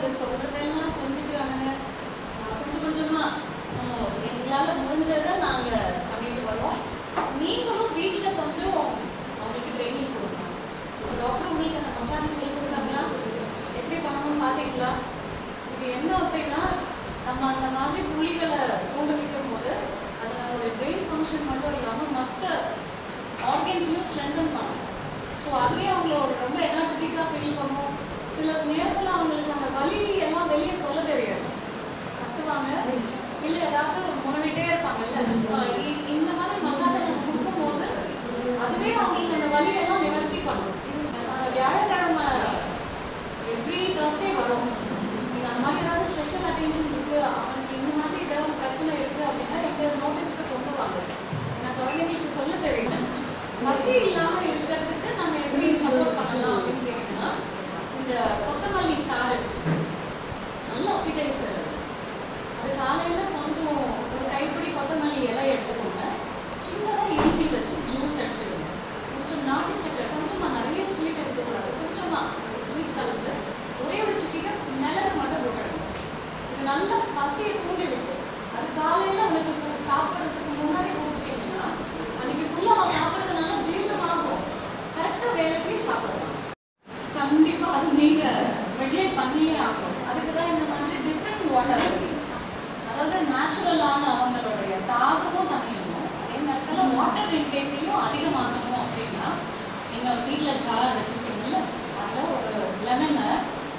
அது சொல்றதெல்லாம் செஞ்சுக்கிறாங்க கொஞ்சம் கொஞ்சமா எங்களால் எங்களால முடிஞ்சதை நாங்க பண்ணிட்டு வரோம் நீங்களும் வீட்டில் கொஞ்சம் அவங்களுக்கு ட்ரைனிங் கொடுக்கணும் இப்போ டாக்டர் உங்களுக்கு அந்த மசாஜ் சொல்லி கொடுத்தாங்களா? எப்படி பண்ணணும்னு பார்த்தீங்களா இது என்ன அப்படின்னா நம்ம அந்த மாதிரி புள்ளிகளை தூண்ட வைக்கும் போது அது நம்மளுடைய பிரெயின் ஃபங்க்ஷன் மட்டும் இல்லாமல் மற்ற ஆர்கன்ஸையும் ஸ்ட்ரென்தன் பண்ணணும் ஸோ அதுவே அவங்களோட ரொம்ப எனர்ஜெட்டிக்காக ஃபீல் பண்ணும் சில நேரத்தில் அவங்களுக்கு அந்த வலி எல்லாம் வெளியே சொல்ல தெரியாது. கத்துவாங்க. இல்லை ஏதாவது முனவிட்டே இருப்பாங்கல்ல இந்த மாதிரி மசாஜை நம்ம கொடுக்கும்போது அதுவே அவங்களுக்கு அந்த வலியெல்லாம் நிவர்த்தி பண்ணும். ஆஹ் வியாழக்கிழமை எவ்ரி தேர்ஸ்டே வரும். நீங்கள் அந்த மாதிரி ஏதாவது ஸ்பெஷல் அட்டென்ஷன் இருக்குது அவனுக்கு இந்த மாதிரி ஏதாவது பிரச்சனை இருக்குது அப்படின்னா எங்கள் நோட்டீஸ்க்கு கொண்டு வாங்க. ஏன்னா குழந்தைங்களுக்கு சொல்ல தெரியல. பசி இல்லாமல் இருக்கிறதுக்கு நம்ம எப்படி சப்போர்ட் பண்ணலாம் அப்படின்னு கேட்டிங்கன்னா இந்த கொத்தமல்லி சாறு. நல்ல அப்பிடைசர் அது அது காலையில் கொஞ்சம் ஒரு கைப்பிடி கொத்தமல்லி இலை எடுத்துக்கோங்க. சின்னதாக இஞ்சி வச்சு ஜூஸ் அடிச்சு கொஞ்சம் நாட்டு சக்கரை கொஞ்சமாக நிறைய ஸ்வீட் எடுக்கக்கூடாது கொஞ்சமாக அந்த ஸ்வீட் கலந்து ஒரே ஒரு சிட்டிக்கு மிளகு மட்டும் போட்டுருங்க இது நல்லா பசியை தூண்டி விடும் அது காலையில் உனக்கு கு- சாப்பிட்றதுக்கு முன்னாடி கொடுத்துட்டீங்கன்னா அன்னைக்கு ஃபுல்லாக அவன் சாப்பிட்றதுனால ஜீரணமாகும் கரெக்டாக வேலைக்கு சாப்பிடலாம் கண்டிப்பாக அது நீங்கள் ரெகுலேட் பண்ணியே ஆகணும் அதுக்கு தான் இந்த மாதிரி டிஃப்ரெண்ட் வாட்டர் அதாவது நேச்சுரலான அவங்களுடைய தாகமும் தனியணும் அதே நேரத்தில் வாட்டர் அதிகமாகணும் அதிகமாக்கணும் அப்படின்னா நீங்கள் வீட்டில் ஜார் வச்சுருக்கீங்கல்ல அதில் ஒரு லெமனை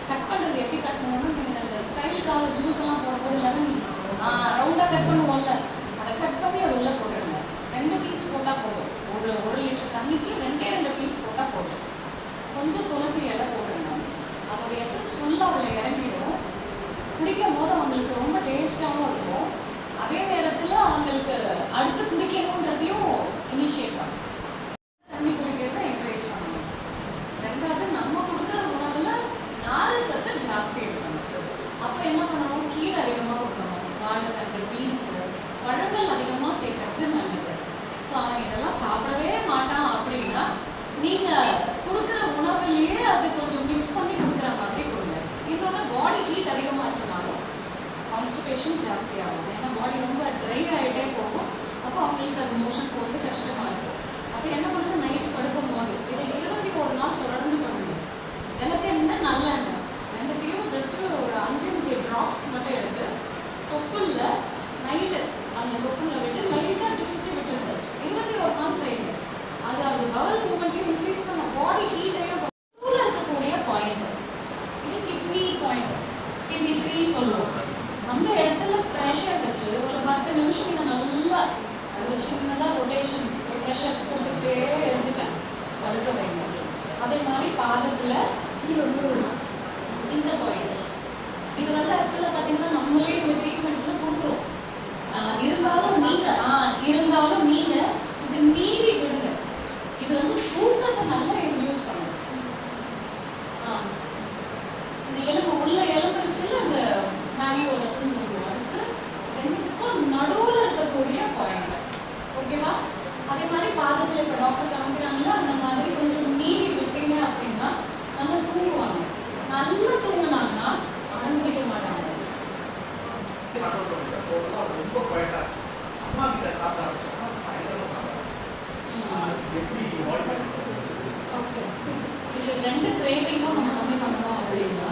கட் பண்ணுறது எப்படி கட் பண்ணணும்னு நீங்கள் அந்த ஸ்டைலுக்காக ஜூஸ் எல்லாம் போடும்போது லெமன் ரவுண்டாக கட் பண்ணுவோம்ல அதை கட் பண்ணி அது உள்ளே போட்டுருங்க. ரெண்டு பீஸ் போட்டால் போதும். ஒரு ஒரு லிட்டர் தண்ணிக்கு ரெண்டே ரெண்டு பீஸ் போட்டால் போதும். கொஞ்சம் துளசி இலை போட்டுருங்க. அதோட எசன்ஸ் ஃபுல்லாக அதில் இறங்கிடும். குடிக்கும் போது அவங்களுக்கு ரொம்ப டேஸ்டாகவும் இருக்கும். அதே நேரத்தில் அவங்களுக்கு அடுத்த இனிஷியேட் பண்ணும் தண்ணி குடிக்கிறத என்கரேஜ் பண்ணணும். ரெண்டாவது நம்ம கொடுக்குற உணவில் நாறு சத்து ஜாஸ்தி இருக்கணும். அப்போ என்ன பண்ணணும்? கீரை அதிகமாக கொடுக்கணும். வாழைத்தண்டு பீன்ஸு பழங்கள் அதிகமாக சேர்க்கறது நல்லது. ஸோ அவன் இதெல்லாம் சாப்பிடவே மாட்டான் அப்படின்னா நீங்கள் கொடுக்குற உணவுலேயே அது கொஞ்சம் மிக்ஸ் பண்ணி கொடுக்குற மாதிரி கொடுங்க. இன்னொன்று பாடி ஹீட் அதிகமாச்சுனாலும் கான்ஸ்டிபேஷன் ஜாஸ்தி ஆகும் ஏன்னா பாடி ரொம்ப ட்ரை ஆகிட்டே போகும். அப்போ அவங்களுக்கு அது மோஷன் போகிறது கஷ்டமாக இருக்கும் அப்போ என்ன பண்ணுறது? நைட்டு படுக்கும் போது. இதை இருபத்தி ஒரு நாள் தொடர்ந்து பண்ணுங்க. விளக்கெண்ணெய் நல்லெண்ணெய் ரெண்டுத்தையும் ஜஸ்ட் ஒரு அஞ்சு அஞ்சு ட்ராப்ஸ் மட்டும் எடுத்து தொப்புள்ள நைட்டு அந்த தொப்புள்ள விட்டு லைட்டாக சுற்றி விட்டுருங்க. இருபத்தி ஒரு நாள் செய்யுங்க. அது அந்த பவல் மூமெண்ட்டையும் இன்க்ரீஸ் பண்ண பாடி ஹீட்டையும் இருக்கக்கூடிய பாயிண்ட் இது கிட்னி பாயிண்ட் கிட்னி த்ரீ சொல்லுவோம் அந்த இடத்துல ப்ரெஷர் வச்சு ஒரு பத்து நிமிஷம் நீங்கள் நல்லா அது சின்னதாக ரொட்டேஷன் ப்ரெஷர் கொடுத்துக்கிட்டே இருந்துட்டேன். படுக்க வைங்க. அதே மாதிரி பாதத்தில் இந்த பாயிண்ட் இது வந்து ஆக்சுவலாக பார்த்தீங்கன்னா நம்மளே இந்த ட்ரீட்மெண்ட்டில் கொடுக்குறோம். இருந்தாலும் நீங்கள் ஆ இருந்தாலும் நீங்கள் இது மீறி விடுங்க. இது வந்து தூக்கத்தை நல்லா இன்டியூஸ் பண்ணணும் ஆ. இந்த எலும்பு உள்ள எலும்பு இருக்குல்ல அந்த மேரியோட செஞ்சு அதுக்கு ரெண்டுத்துக்கும் நடுவில் இருக்கக்கூடிய பாயிண்ட் ஓகேவா? அதே மாதிரி பாதத்தில் இப்போ டாக்டர் காமிக்கிறாங்களோ அந்த மாதிரி கொஞ்சம் நீவி விட்டீங்க அப்படின்னா நல்லா தூங்குவாங்க. நல்லா தூங்கினாங்கன்னா அடம் பிடிக்க மாட்டாங்க. ஓகே இது ரெண்டு கிரேவிங்கும் நம்ம கம்மி பண்ணணும் அப்படின்னா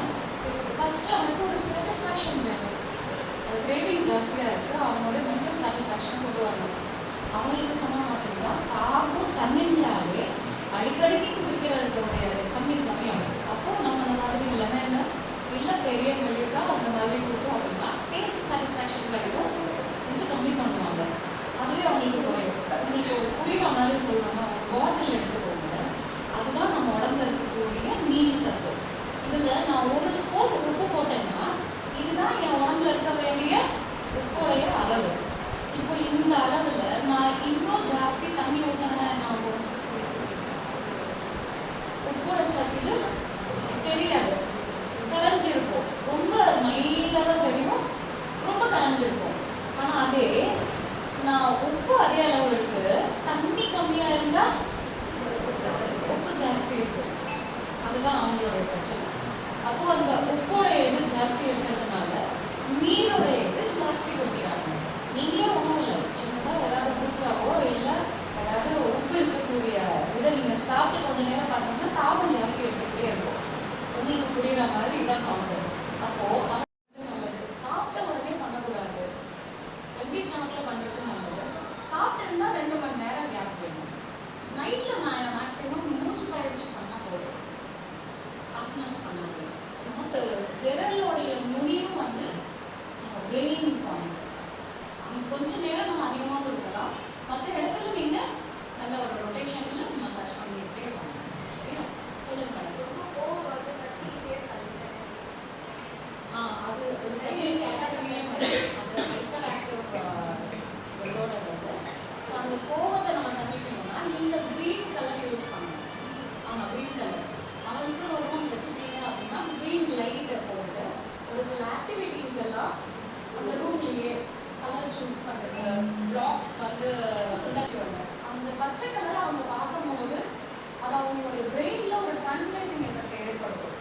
ஃபஸ்ட்டு அவனுக்கு ஒரு சாட்டிஸ்ஃபேக்ஷன் வேணும். அது கிரேவிங் ஜாஸ்தியாக இருக்குது அவனோட மென்டல் சாட்டிஸ்ஃபேக்ஷன் கொண்டு வரணும். அவங்களுக்கு சொன்ன மாதிரி தான் தாகம் தன்னிஞ்சாலே அடிக்கடிக்கு குடிக்கிறதோடைய கம்மி கம்மியாகும். அப்போ நம்ம அந்த மாதிரி லெமன் இல்லை பெரிய மிளகா அந்த மாதிரி கொடுத்தோம் அப்படின்னா டேஸ்ட் சாட்டிஸ்ஃபேக்ஷன் கிடைக்கும். கொஞ்சம் கம்மி பண்ணுவாங்க. அதுவே அவங்களுக்கு குறையும். உங்களுக்கு ஒரு புரியுற மாதிரி சொல்லணும்னா ஒரு பாட்டில் எடுத்துக்கோங்க. அதுதான் நம்ம உடம்புல இருக்கக்கூடிய நீர் சத்து. இதில் நான் ஒரு ஸ்பூன் உப்பு போட்டேன்னா இதுதான் என் உடம்புல இருக்க வேண்டிய உப்போடைய அளவு. இப்போ இந்த அளவில் நான் இன்னும் ஜாஸ்தி தண்ணி ஊற்றினா என்ன ஆகும்? உப்போட சத்து இது தெரியாது கரைஞ்சிருக்கும். ரொம்ப மைல்டாக தான் தெரியும். ரொம்ப கரைஞ்சிருக்கும். ஆனால் அதே நான் உப்பு அதே அளவு இருக்கு. தண்ணி கம்மியாக இருந்தால் உப்பு ஜாஸ்தி இருக்கு. அதுதான் அவங்களுடைய பிரச்சனை. அப்போ அந்த உப்போட எது ஜாஸ்தி இருக்கிறதுனால நீரோட இது ஜாஸ்தி குடிக்கிறாங்க. நீங்களே ஒன்றும் இல்லை. சின்னதாக ஏதாவது குறுக்காவோ இல்லை ஏதாவது உப்பு இருக்கக்கூடிய இதை நீங்கள் சாப்பிட்டு கொஞ்சம் நேரம் பார்த்தீங்கன்னா தாபம் ஜாஸ்தி எடுத்துக்கிட்டே இருக்கும். உங்களுக்கு புரியுற மாதிரி இதான் கான்செப்ட் அப்போது நல்லது. சாப்பிட்ட உடனே பண்ணக்கூடாது. எம்பி ஸ்டமக்கில் பண்ணுறது நல்லது. சாப்பிட்டு ரெண்டு மணி நேரம் கேப் வேணும். நைட்டில் நான் மேக்ஸிமம் மூச்சு பயிற்சி பண்ணால் போதும். ஆசனஸ் பண்ணால் போதும். நமக்கு விரலோடைய நுனியும் வந்து நம்ம பிரெயின் பாயிண்ட் அங்கே கொஞ்ச நேரம் நம்ம அதிகமாக கொடுக்கலாம் மற்ற இடத்துல நீங்கள் நல்ல ஒரு ரொட்டேஷனில் மசாஜ் பண்ணிக்கிட்டே பண்ணணும் சரியா சொல்லுங்க மேடம் ஆ அது ஒரு தனி கேட்டகரியே வருது அது ஹைப்பர் ஆக்டிவ் டிசார்டர் அது ஸோ அந்த கோவத்தை நம்ம தவிர்க்கணும்னா நீங்கள் க்ரீன் கலர் யூஸ் பண்ணணும் ஆமாம் க்ரீன் கலர் அவனுக்கு ஒரு ரூம் வச்சுட்டீங்க அப்படின்னா க்ரீன் லைட்டை போட்டு ஒரு சில ஆக்டிவிட்டீஸ் எல்லாம் அந்த ரூம்லேயே கலர் சூஸ் பண்ணுறது பிளாக்ஸ் வந்து வந்தாங்க அந்த பச்சை கலரை அவங்க பார்க்கும்போது அது அவங்களுடைய பிரெயினில் ஒரு ட்ரான்ஸ்லேஷன் எஃபெக்ட் ஏற்படுத்தும்.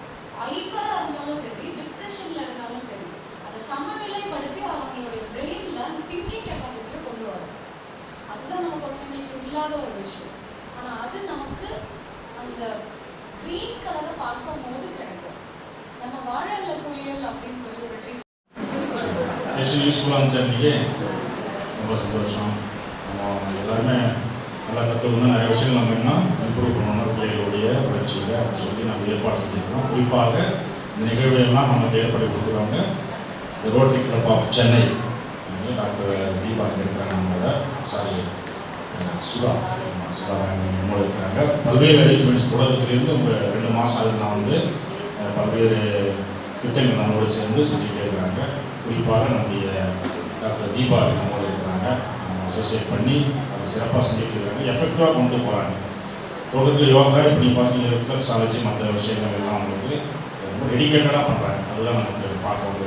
ஐப்பராக இருந்தாலும் சரி டிப்ரெஷனில் இருந்தாலும் சரி அதை சமநிலைப்படுத்தி அவங்களுடைய பிரெயினில் திங்கிங் கெப்பாசிட்டியை கொண்டு வரும் அதுதான் நம்ம குழந்தைங்களுக்கு இல்லாத ஒரு விஷயம் ஆனால் அது நமக்கு அந்த க்ரீன் கலரை பார்க்கும் போது கிடைக்கும் நம்ம வாழை இலை குளியல் அப்படின்னு சொல்லி ஒரு ட்ரீட் செஷன் யூஸ்ஃபுல்லாக இருந்துச்சு அன்றைக்கி ரொம்ப சந்தோஷம். எல்லாருமே நல்லா கற்றுக்கணும் நிறைய விஷயங்கள் நம்ம இன்னும் இம்ப்ரூவ் பண்ணணும் பிள்ளைகளுடைய வளர்ச்சியில் அப்படின்னு சொல்லி நம்ம ஏற்பாடு செஞ்சுருக்கோம். குறிப்பாக இந்த நிகழ்வையெல்லாம் நமக்கு ஏற்பாடு கொடுக்குறவங்க இந்த rotary club of Chennai doctor Deepa இருக்கிறாங்க நம்மளோட சாரி சுதா. சுதா நம்மளோட இருக்கிறாங்க. பல்வேறு அரேஞ்ச்மெண்ட்ஸ் தொடக்கத்துலேருந்து உங்கள் ரெண்டு மாதம் நான் வந்து பல்வேறு திட்டங்கள் நம்மளோட சேர்ந்து செஞ்சுட்டே இருக்கிறாங்க. குறிப்பாக நம்முடைய டாக்டர் தீபா நம்மளோட இருக்கிறாங்க அசோசியேட் பண்ணி அதை சிறப்பாக செஞ்சுட்டு இருக்காங்க. எஃபெக்டிவாக கொண்டு போகிறாங்க தொடக்கத்தில் யோகா இப்போ நீங்கள் பார்த்தீங்க ரிஃப்ளெக்ஸாலஜி மற்ற விஷயங்கள் எல்லாம் உங்களுக்கு ரொம்ப டெடிக்கேட்டடாக பண்ணுறாங்க அதுதான் நமக்கு பார்க்க ஒரு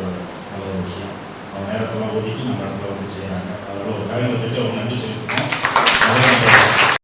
நல்ல ஒரு விஷயம். அவங்க நேரத்தெல்லாம் ஒதுக்கி நம்ம இடத்துல வந்து செய்கிறாங்க அதோட ஒரு கலைஞர் திட்டம் அவங்க நன்றி செலுத்தி